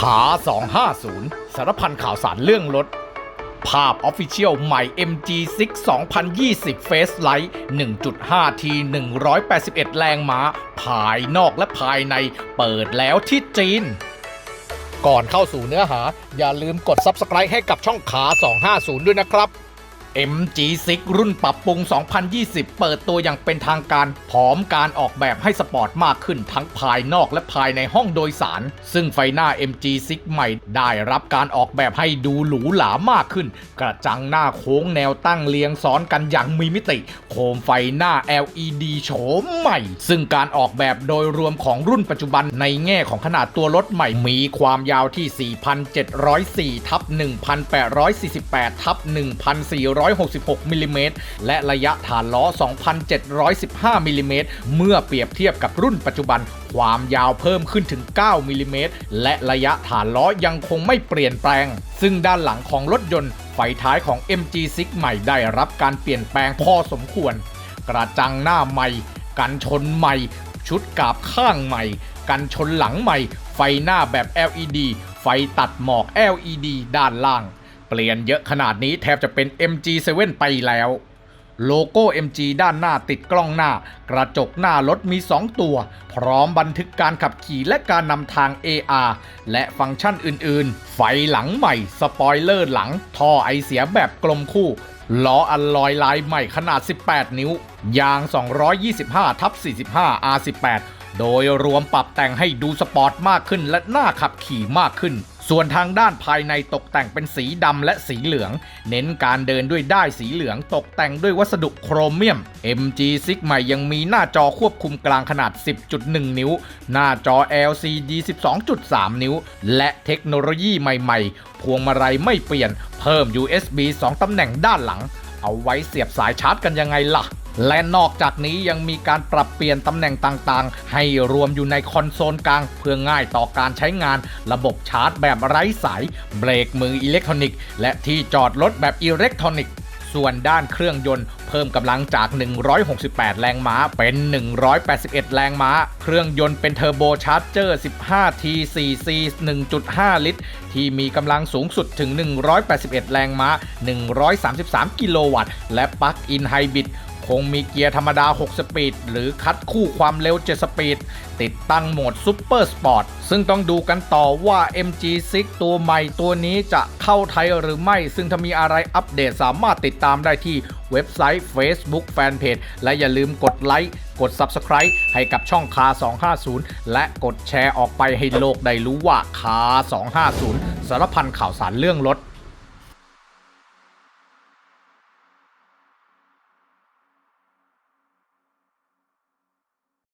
ขา 250 สารพันข่าวสารเรื่องรถ ภาพออฟฟิเชียลใหม่ MG6 2020 Face Light 1.5T 181 แรงม้า ภายนอกและภายในเปิดแล้วที่จีน ก่อนเข้าสู่เนื้อหา อย่าลืมกด Subscribe ให้กับช่องขา 250 ด้วยนะครับ MG6 รุ่นปรับปรุง 2020 เปิดตัวอย่างเป็นทางการพร้อมการออกแบบให้สปอร์ตมากขึ้นทั้งภายนอกและภายในห้องโดยสาร ซึ่งไฟหน้า MG6 ใหม่ได้รับการออกแบบให้ดูหรูหรามากขึ้น กระจังหน้าโค้งแนวตั้งเรียงซ้อนกันอย่างมีมิติ โคมไฟหน้า LED โฉมใหม่ ซึ่งการออกแบบโดยรวมของรุ่นปัจจุบันในแง่ของขนาดตัวรถใหม่มีความยาวที่ 4,704ทับ1,848ทับ1,400 166มิลลิเมตรและระยะฐานล้อ 2,715มิลลิเมตรเมื่อเปรียบเทียบกับรุ่นปัจจุบันความยาวเพิ่มขึ้นถึง 9มิลลิเมตรและระยะฐานล้อยังคงไม่เปลี่ยนแปลง ซึ่งด้านหลังของรถยนต์ไฟท้ายของ MG6 ใหม่ได้รับการเปลี่ยนแปลงพอสมควร กระจังหน้าใหม่ กันชนใหม่ ชุดกาบข้างใหม่ กันชนหลังใหม่ ไฟหน้าแบบ LED ไฟตัดหมอก LED ด้านล่าง เปลี่ยนเยอะขนาดนี้แทบจะเป็น MG7 ไปแล้ว โลโก้ MG ด้านหน้าติดกล้องหน้า กระจกหน้ารถมี 2 ตัว พร้อมบันทึกการขับขี่และการนำทาง AR และฟังก์ชันอื่น ๆ ไฟหลังใหม่ สปอยเลอร์หลัง ท่อไอเสียแบบกลมคู่ล้ออัลลอยลายใหม่ขนาด 18 นิ้ว ยาง 225ทับ45 R18 โดยรวมปรับแต่งให้ดูสปอร์ตมากขึ้นและน่าขับขี่มากขึ้น ส่วนทางด้านภายในตกแต่งเป็นสีดำและสีเหลือง เน้นการเดินด้วยด้ายสีเหลืองตกแต่งด้วยวัสดุโครเมียม MG6 ใหม่ยังมีหน้าจอควบคุมกลางขนาด 10.1 นิ้ว หน้าจอ LCD 12.3 นิ้ว และเทคโนโลยีใหม่ๆ พวงมาลัยไม่เปลี่ยน เพิ่ม USB 2 ตำแหน่งด้านหลัง เอาไว้เสียบสายชาร์จกันยังไงล่ะ และนอกจากนี้ยังมีการปรับเปลี่ยนตำแหน่งต่างๆ ให้รวมอยู่ในคอนโซลกลาง เพื่อง่ายต่อการใช้งาน ระบบชาร์จแบบไร้สาย เบรกมืออิเล็กทรอนิกส์ และที่จอดรถแบบอิเล็กทรอนิกส์ส่วนด้านเครื่องยนต์เพิ่มกำลังจาก 168 แรงม้า เป็น 181 แรงม้า เครื่องยนต์เป็นเทอร์โบชาร์จเจอร์ 15T 4C 1.5 ลิตร ที่มีกำลังสูงสุดถึง 181 แรงม้า 133 กิโลวัตต์ และปลั๊กอินไฮบริด คงมีเกียร์ธรรมดา 6 สปีด หรือคัดคู่ความเร็ว 7 สปีด ติดตั้งโหมดซูเปอร์สปอร์ตซึ่งต้องดูกันต่อว่า MG6 ตัวใหม่ตัวนี้จะเข้าไทยหรือไม่ ซึ่งถ้ามีอะไรอัปเดตสามารถติดตามได้ที่เว็บไซต์ Facebook Fanpage และอย่าลืมกดไลค์กด Subscribe ให้กับช่องคา 250 และกดแชร์ออกไปให้โลกได้รู้ว่าคา 250 สารพันข่าวสารเรื่องรถ